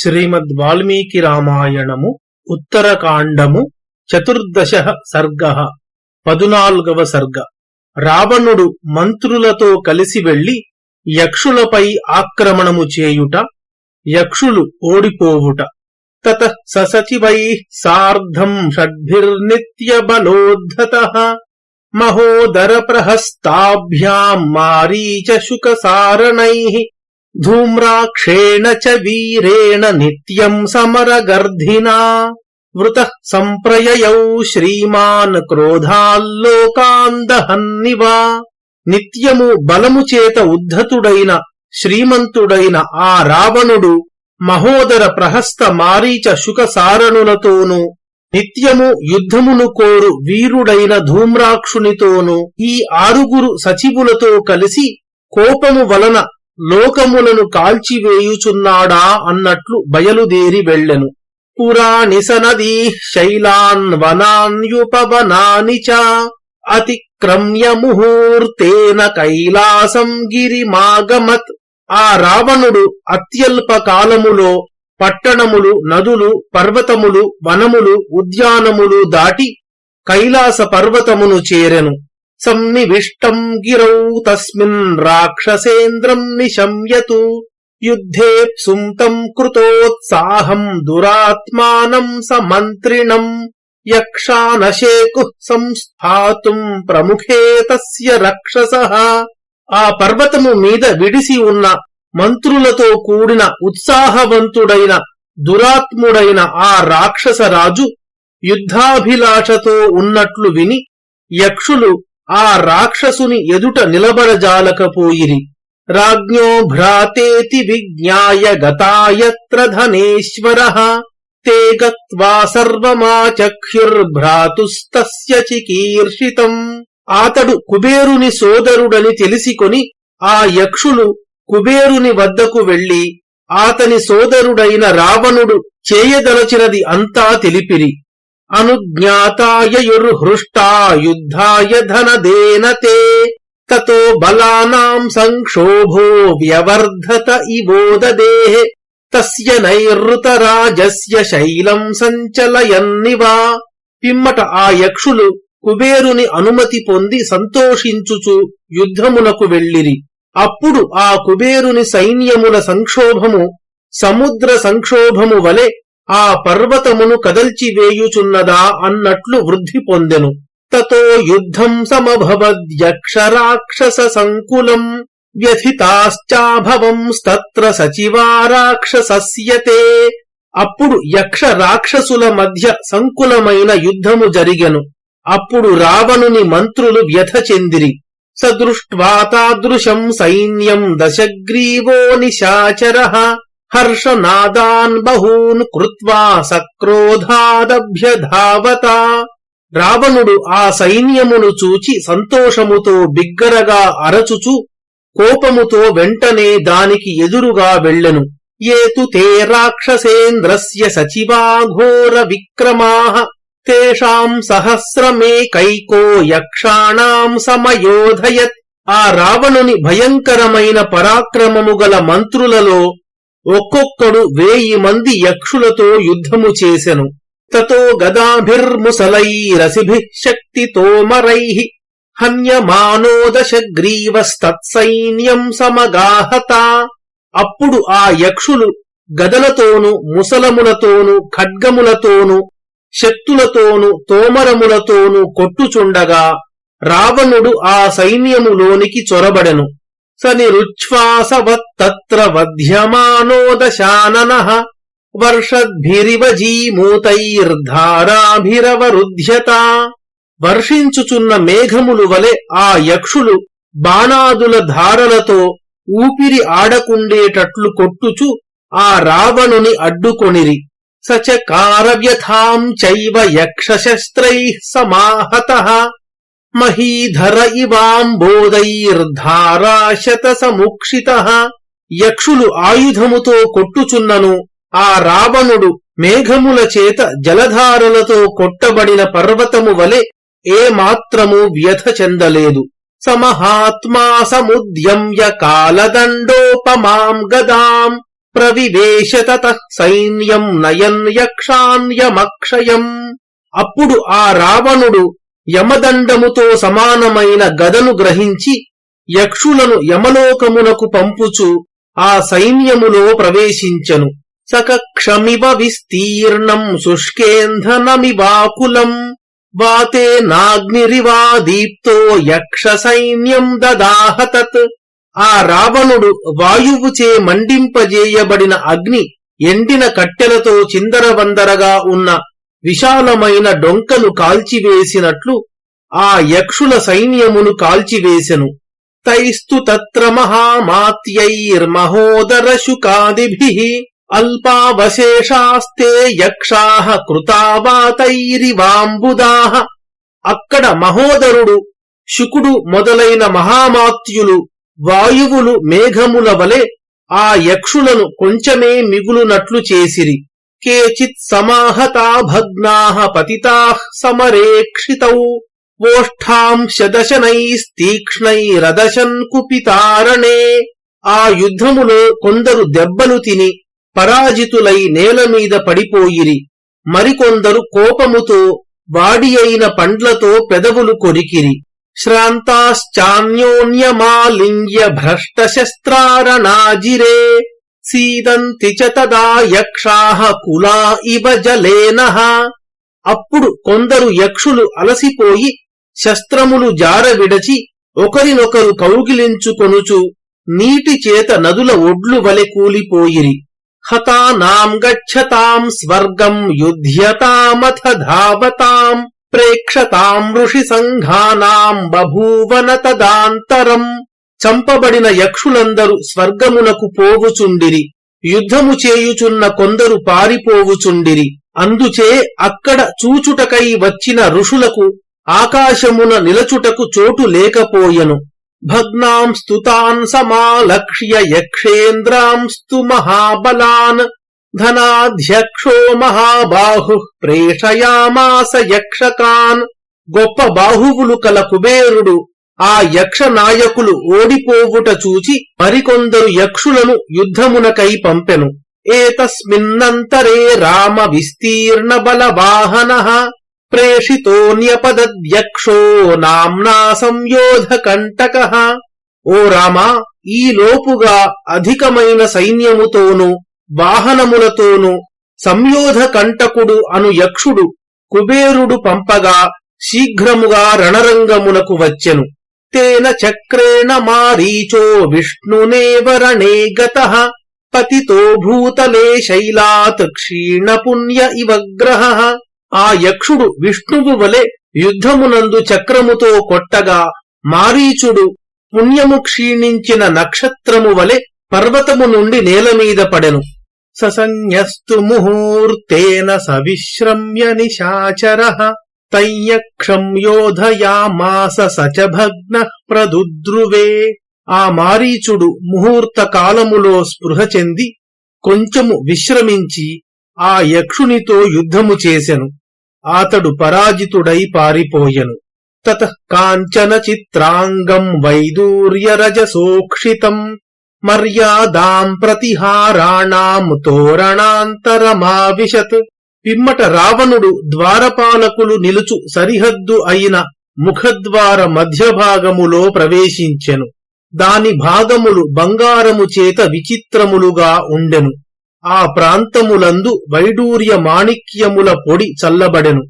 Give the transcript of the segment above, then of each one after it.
శ్రీమద్ వాల్మీకి రామాయణము ఉత్తరకాండము చతుర్దశ సర్గ పదునాల్గవ సర్గ. రావణుడు మంత్రులతో కలిసి వెళ్ళి యక్షులపై ఆక్రమణము చేయుట యక్షులు ఓడిపోవుట. తత ససచివై సార్ధం షడ్భిర్నిత్య బలోద్ధత మహోదర ప్రహస్తాభ్యాం మారీచ శుకసారణై. ధూమ్రాక్షేణ చ వీరేణ నిత్యం సమరగర్ధినా వృత సంప్రయౌ శ్రీమాన్ క్రోధాల్లోకాందహన్నివా నిత్యము బలము చేత ఉద్ధతుడైన శ్రీమంతుడైన ఆ రావణుడు మహోదర ప్రహస్త మారీచ శుకసారణులతోనూ నిత్యము యుద్ధమును కోరు వీరుడైన ధూమ్రాక్షునితోనూ ఈ ఆరుగురు సచివులతో కలిసి కోపము వలన లోకములను కాల్చివేయుచున్నాడా అన్నట్లు బయలుదేరి వెళ్ళెను. పురాణిసనదీ శైలాన్ వనాన్యుపవనాని చ అతిక్రమ్య ముహూర్తేన కైలాసం గిరిమాగమత్. ఆ రావణుడు అత్యల్ప కాలములో పట్టణములు నదులు పర్వతములు వనములు ఉద్యానములు దాటి కైలాస పర్వతమును చేరెను. సన్నివిష్టం గిరౌ తస్మిన్ రాక్షసేంద్రం నిశమ్యతు యుద్ధే సుంతం కృతోత్సాహం దురాత్మానం సమంత్రిణం. యక్షానశేకు సంస్థాతుం ప్రముఖే తస్య రక్షస. ఆ పర్వతము మీద విడిసి ఉన్న మంత్రులతో కూడిన ఉత్సాహవంతుడైన దురాత్ముడైన ఆ రాక్షసరాజు యుద్ధాభిలాషతో ఉన్నట్లు విని యక్షులు ఆ రాక్షసుని ఎదుట నిలబడజాలకపోయిరి. రాజ్ఞో భ్రాతేతి విజ్ఞాయ గతాయత్ర ధనేశ్వర. తే గత్వా సర్వమాచక్షుర్భ్రాతుస్తస్య చికీర్షితం. ఆతడు కుబేరుని సోదరుడని తెలిసికొని ఆ యక్షులు కుబేరుని వద్దకు వెళ్ళి ఆతని సోదరుడైన రావణుడు చేయదలచినది అంతా తెలిపిరి. అనుజ్ఞాతాయయుర్హృష్టా యుద్ధాయ ధనదేనతే తతో బలానాం సంక్షోభో వ్యవర్ధత ఇవోదదే తస్య నైరుతరాజస్య శైలం సంచలయన్నివా. పిమ్మట ఆ యక్షులు కుబేరుని అనుమతి పొంది సంతోషించుచు యుద్ధమునకు వెళ్ళిరి. అప్పుడు ఆ కుబేరుని సైన్యముల సంక్షోభము సముద్ర సంక్షోభము వలె ఆ పర్వతమును కదల్చివేయుచున్నదా అన్నట్లు వృద్ధి పొందెను. తతో యుద్ధం సమభవద్యక్షరాక్షస సంకులం వ్యథితాశ్చాభవంస్తత్ర సచివారాక్షసస్యతే. అప్పుడు యక్ష రాక్షసుల మధ్య సంకులమైన యుద్ధము జరిగెను. అప్పుడు రావణుని మంత్రులు వ్యథ చెందిరి. సదృష్ట్వా తాదృశం సైన్యం దశగ్రీవో నిశాచర. హర్షనాదాన్ బహూన్ కృత్వా సక్రోధాదభ్యధావత రావణుడు ఆ సైన్యమును చూచి సంతోషముతో బిగ్గరగా అరచుచు కోపముతో వెంటనే దానికి ఎదురుగా వెళ్ళెను. ఏతు తే రాక్షసేంద్రస్య సచివాఘోర విక్రమాః తేషాం సహస్రమేకైకో యక్షాణాం సమయోధయత్। ఆ రావణుని భయంకరమైన పరాక్రమము గల మంత్రులలో ఒక్కొక్కడు వేయి మంది యక్షులతో యుద్ధము చేసెను. తతో గదాభిర్ముసలైరసిభిః శక్తితోమరై హన్యమానోదశగ్రీవస్తత్సైన్యం సమగాహత. అప్పుడు ఆ యక్షులు గదలతోను ముసలములతోను ఖడ్గములతోను శక్తులతోను తోమరములతోను కొట్టుచుండగా రావణుడు ఆ సైన్యములోనికి చొరబడెను. సనిరుచ్ఛ్వాసవత్తత్ర వధ్యమానో దశానన వర్షద్భిరివ జీమూతైర్ధారాభిరవరుధ్యత వర్షించుచున్న మేఘములు వలె ఆ యక్షులు బాణాదుల ధారలతో ఊపిరి ఆడకుండేటట్లు కొట్టుచు ఆ రావణుని అడ్డుకొనిరి. సచకార వ్యథాం చైవ యక్షశస్త్రై సమాహత। మహీధర ఇవాంబోధైర్ధారాశత సముక్షిత. యక్షులు ఆయుధముతో కొట్టుచున్నను ఆ రావణుడు మేఘముల చేత జలధారలతో కొట్టబడిన పర్వతము వలె ఏ మాత్రము వ్యథ చెందలేదు. సమహాత్మా సముద్యమ్య కాలదండోపమాం గదాం. ప్రవివేశత సైన్యం నయన్ యక్షాన్యమక్షయం. అప్పుడు ఆ రావణుడు యమదండముతో సమానమైన గదను గ్రహించి యక్షులను యమలోకమునకు పంపుచు ఆ సైన్యములో ప్రవేశించెను. సకక్షమివ విస్తీర్ణం శుష్కేంధనమివాకులం వాతే నాగ్నిరివా దీప్తో యక్ష సైన్యం దదాహతత్. ఆ రావణుడు వాయువుచే మండింపజేయబడిన అగ్ని ఎండిన కట్టెలతో చిందరవందరగా ఉన్న విశాలమైన డొంకను కాల్చివేసినట్లు ఆ యక్షుల సైన్యమును కాల్చివేసెను. తైస్తు తత్ర మహామాత్యైర్మహోదర శుకాదిభి అల్పావశేషాస్తే యక్షా కృతావాతైరివాంబుదా. అక్కడ మహోదరుడు శుకుడు మొదలైన మహామాత్యులు వాయువులు మేఘముల వలె ఆ యక్షులను కొంచెమే మిగులునట్లు చేసిరి. కేచిత్ సమాహతా భగ్నా పతితా సమరేక్షితౌ ఓష్ఠాంశదశనైస్తీక్ష్ణైరదశన్ కుపితారణే ఆ యుద్ధములో కొందరు దెబ్బలు తిని పరాజితులై నేల మీద పడిపోయిరి. మరికొందరు కోపముతో వాడి అయిన పండ్లతో పెదవులు కొరికిరి. శ్రాంతాశ్చాన్యోన్యమాలింగ్య భ్రష్టశస్త్రారణాజిరే సీదంతి చ తదా యక్షాః కులా ఇవ జలేనః. అప్పుడు కొందరు యక్షులు అలసిపోయి శస్త్రములు జార విడచి ఒకరినొకరు కౌగిలించుకొనుచు నీటి చేత నదుల ఒడ్లు వలె కూలిపోయిరి. హతానాం గచ్చతాం స్వర్గం యుధ్యతామథ ధావతాం ప్రేక్షతాం ఋషి సంఘానాం బభూవన తదాంతరం. చంపబడిన యక్షులందరూ స్వర్గమునకు పోవుచుండిరి. యుద్ధము చేయుచున్న కొందరు పారిపోవుచుండిరి. అందుచే అక్కడ చూచుటకై వచ్చిన ఋషులకు ఆకాశమున నిలచుటకు చోటు లేకపోయెను. భగ్నాం స్తుతాన్ సమాలక్ష్య యక్షేంద్రాంస్తు మహాబలాన్. ధనాధ్యక్షో మహాబాహు ప్రేషయామాస యక్షకాన్. గొప్ప బాహువులు కల కుబేరుడు ఆ యక్ష నాయకులు ఓడిపోవుట చూచి మరికొందరు యక్షులను యుద్ధమునకై పంపెను. ఏతస్మిన్నంతరే రామ విస్తీర్ణ బలవాహన ప్రేషితోన్యపదద్యక్షో నామ్నా సంయోధ కంటక ఓ రామా ఈ లోపుగా అధికమైన సైన్యముతోనూ వాహనములతోనూ సంయోధ కంటకుడు అను యక్షుడు కుబేరుడు పంపగా శీఘ్రముగా రణరంగమునకు వచ్చెను. తేన చక్రేణ మారీచో విష్ణునేవరణే గత పతితో భూతలే శైలాత్ క్షీణ పుణ్య ఇవగ్రహ ఆ యక్షుడు విష్ణువు వలె యుద్ధమునందు చక్రముతో కొట్టగా మారీచుడు పుణ్యము క్షీణించిన నక్షత్రము వలె పర్వతము నుండి నేలమీద పడెను. ససన్యస్తు ముహూర్తేన సవిశ్రమ్య నిశాచర. తయ్యక్షం యోధయామాస సచ భగ్న ప్రదుద్రువే ఆ మారీచుడు ముహూర్త కాలములో స్పృహ చెంది కొంచెము విశ్రమించి ఆ యక్షునితో యుద్ధము చేసెను. అతడు పరాజితుడై పారిపోయెను. తత కాంచన చిత్రాంగం వైదూర్యరజసోక్షితం మర్యాదాం ప్రతిహారాణాం తోరణాంతరమావిశత్ పిమ్మట రావణుడు ద్వారపాలకులు నిలుచు సరిహద్దు అయిన ముఖద్వార మధ్యభాగములో ప్రవేశించెను. దాని భాగములు బంగారము చేత విచిత్రములుగా ఉండెను. ఆ ప్రాంతములందు వైడూర్య మాణిక్యముల పొడి చల్లబడెను.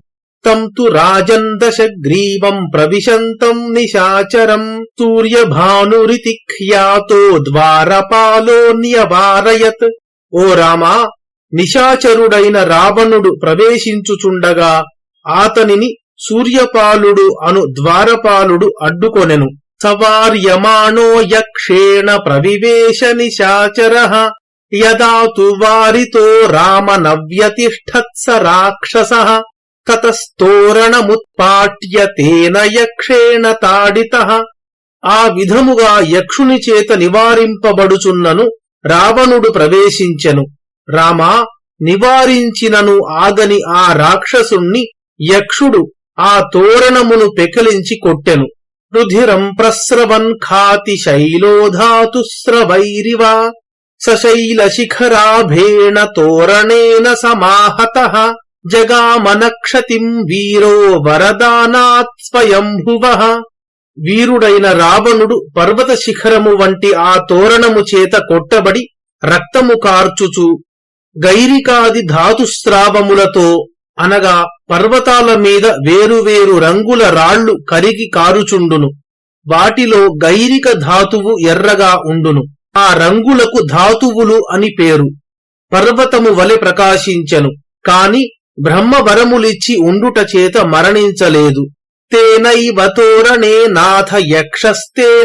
తంతు రాజందశగ్రీవం ప్రవిశంతం నిశాచరం సూర్యభానురితి ఖ్యాతో ద్వారపాలోన్యవారయత్. ఓ రామా నిశాచరుడైన రావణుడు ప్రవేశించుచుండగా ఆతనిని సూర్యపాలుడు అను ద్వారపాలుడు అడ్డుకొనెను. సవార్యమాణో యక్షేణ ప్రవివేశ నిశాచర. యదా తు వారితో రామ నవ్యతిష్టత్స రాక్షస. తతస్తోరణముత్పాట్య తేన యక్షేణ తాడిత. ఆ విధముగా యక్షుని చేత నివారింపబడుచున్నను రావణుడు ప్రవేశించెను. రామా నివారించినను ఆగని ఆ రాక్షసుణ్ణి యక్షుడు ఆ తోరణమును పెకలించి కొట్టెను. రుధిరం ప్రస్రవన్ ఖాతి శైలోధాతుస్రవైరివ సశైలశిఖరాభేణ తోరణేన సమాహత జగామనక్షతిం వీరో వరదానాత్ స్వయంభువ. వీరుడైన రావణుడు పర్వత శిఖరము వంటి ఆ తోరణము చేత కొట్టబడి రక్తము కార్చుచు గైరికాది ధాతుస్రావములతో అనగా పర్వతాల మీద వేరువేరు రంగుల రాళ్ళు కరిగి కారుచుండును. వాటిలో గైరిక ధాతువు ఎర్రగా ఉండును. ఆ రంగులకు ధాతువులు అని పేరు. పర్వతము వలె ప్రకాశించెను. కాని బ్రహ్మవరములిచ్చి ఉండుట చేత మరణించలేదు. తేనైవ తోరణే నాథ యక్షస్తేనాభితాడిత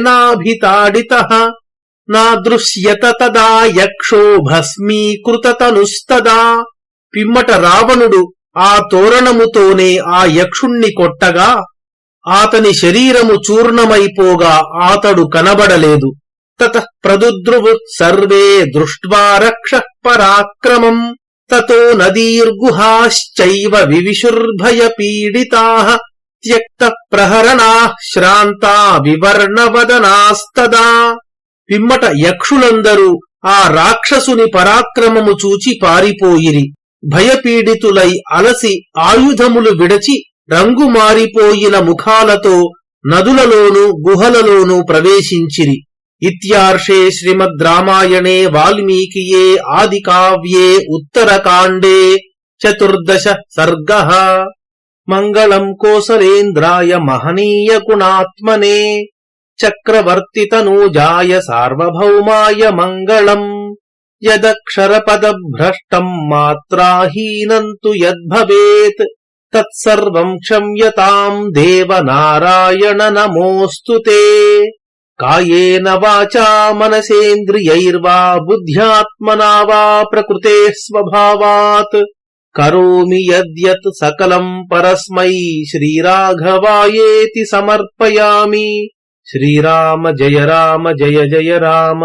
నా దృశ్యత తదా యక్షో భస్మీకృతతనుస్తదా పిమ్మట రావణుడు ఆ తోరణముతోనే ఆ యక్షుణ్ణి కొట్టగా ఆతని శరీరము చూర్ణమైపోగా ఆతడు కనబడలేదు. తత ప్రదుద్రువు సర్వే దృష్ట్వా రక్ష పరాక్రమం తతో నదీర్గుహాశ్చైవ వివిశుర్భయ పీడితా త్యక్త ప్రహరణా శ్రాంతా వివర్ణవదనాస్తదా. పిమ్మట యక్షులందరూ ఆ రాక్షసుని పరాక్రమము చూచి పారిపోయిరి. భయపీడితులై అలసి ఆయుధములు విడచి రంగు మారిపోయిన ముఖాలతో నదులలోనూ గుహలలోనూ ప్రవేశించిరి. ఇత్యార్షే శ్రీమద్ రామాయణే వాల్మీకియే ఆదికావ్యే ఉత్తరకాండే చతుర్దశ సర్గ. మంగళం కోసలేంద్రాయ మహనీయ గుణాత్మనే. चक्रवर्तितनूजाय सार्वभौमाय मङ्गलम् यदक्षरपदभ्रष्टम् मात्राहीनम् तु यद्भवेत् तत्सर्वम् क्षम्यताम् देव नारायण नमोऽस्तु ते कायेन वाचा मनसेन्द्रियैर्वा बुद्ध्यात्मना वा प्रकृतेः स्वभावात् करोमि यद्यत् सकलम् परस्मै श्रीराघवायेति समर्पयामि శ్రీరామ జయ రామ జయ జయ రామ